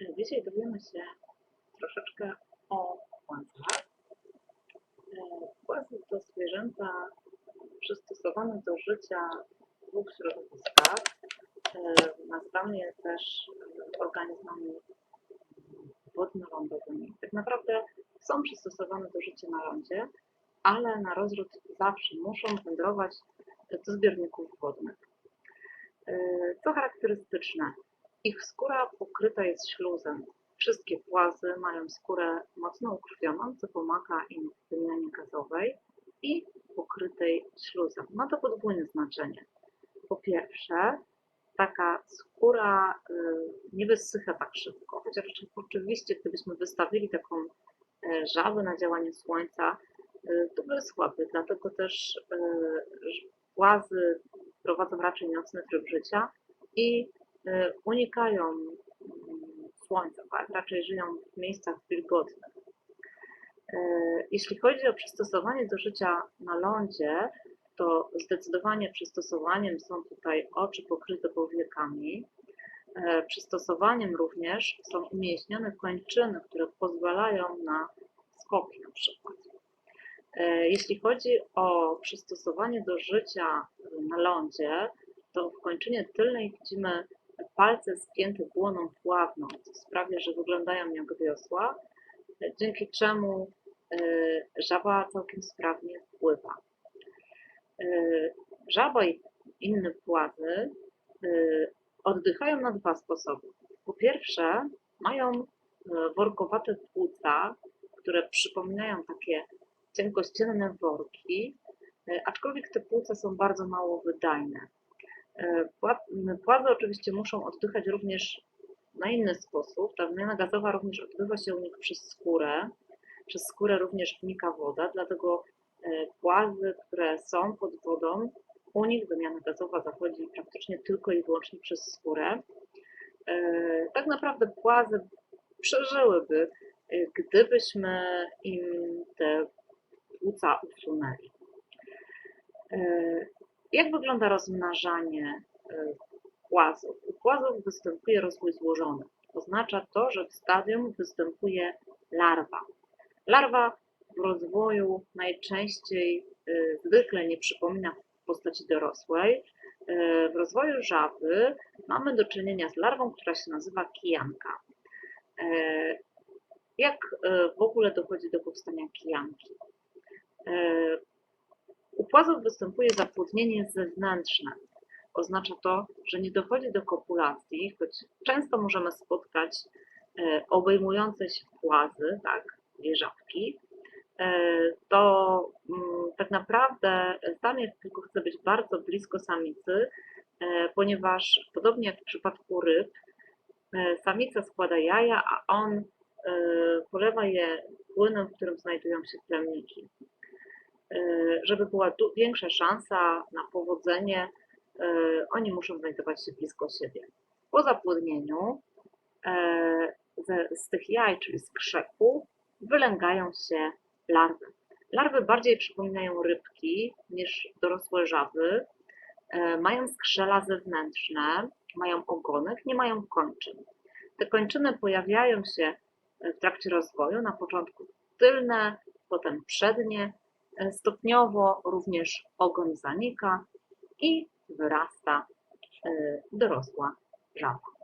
Dzisiaj dowiemy się troszeczkę o płazach. E, Płazy to zwierzęta przystosowane do życia w dwóch środowiskach. E, Nazywamy je też e, organizmami wodno-lądowymi. Tak naprawdę są przystosowane do życia na lądzie, ale na rozród zawsze muszą wędrować do zbiorników wodnych. E, Co charakterystyczne, ich skóra pokryta jest śluzem. Wszystkie płazy mają skórę mocno ukrwioną, co pomaga im w wymianie gazowej i pokrytej śluzem. Ma to podwójne znaczenie. Po pierwsze, taka skóra y, nie wysycha tak szybko, chociaż oczywiście gdybyśmy wystawili taką e, żabę na działanie słońca, y, to wyschłaby, dlatego też ż- płazy prowadzą raczej nocny tryb życia i unikają mm, słońca, tak? raczej żyją w miejscach wilgotnych. E, Jeśli chodzi o przystosowanie do życia na lądzie, to zdecydowanie przystosowaniem są tutaj oczy pokryte powiekami. E, Przystosowaniem również są umieśnione kończyny, które pozwalają na skoki na przykład. Jeśli chodzi o przystosowanie do życia na lądzie, to w kończynie tylnej widzimy palce spięte błoną pławną, co sprawia, że wyglądają jak wiosła, dzięki czemu e, żaba całkiem sprawnie pływa. E, Żaba i inne płazy e, oddychają na dwa sposoby. Po pierwsze, mają workowate płuca, które przypominają takie cienkościenne worki, aczkolwiek te płuca są bardzo mało wydajne. Płazy oczywiście muszą oddychać również na inny sposób. Ta wymiana gazowa również odbywa się u nich przez skórę. Przez skórę również wnika woda, dlatego e, płazy, które są pod wodą, u nich wymiana gazowa zachodzi praktycznie tylko i wyłącznie przez skórę. E, Tak naprawdę płazy przeżyłyby, e, gdybyśmy im te płuca usunęli. Jak wygląda rozmnażanie e, płazów? U płazów występuje rozwój złożony. Oznacza to, że w stadium występuje larwa. Larwa w rozwoju najczęściej y, zwykle nie przypomina postaci dorosłej. Y, W rozwoju żaby mamy do czynienia z larwą, która się nazywa kijanka. Y, Jak y, w ogóle dochodzi do powstania kijanki? Płazów występuje zapłodnienie zewnętrzne. Oznacza to, że nie dochodzi do kopulacji, choć często możemy spotkać e, obejmujące się płazy, tak, wieżawki, e, to mm, tak naprawdę samiec tylko chce być bardzo blisko samicy, e, ponieważ podobnie jak w przypadku ryb, samica składa jaja, a on polewa je płynem, w którym znajdują się plemniki. E, Żeby była większa szansa na powodzenie, e, oni muszą znajdować się blisko siebie. Po zapłodnieniu e, z tych jaj, czyli z krzepu, wylęgają się larwy. Larwy bardziej przypominają rybki niż dorosłe żaby. E, Mają skrzela zewnętrzne, mają ogonek, nie mają kończyn. Te kończyny pojawiają się w trakcie rozwoju, na początku tylne, potem przednie. E, Stopniowo również ogon zanika i wyrasta e, dorosła żaba.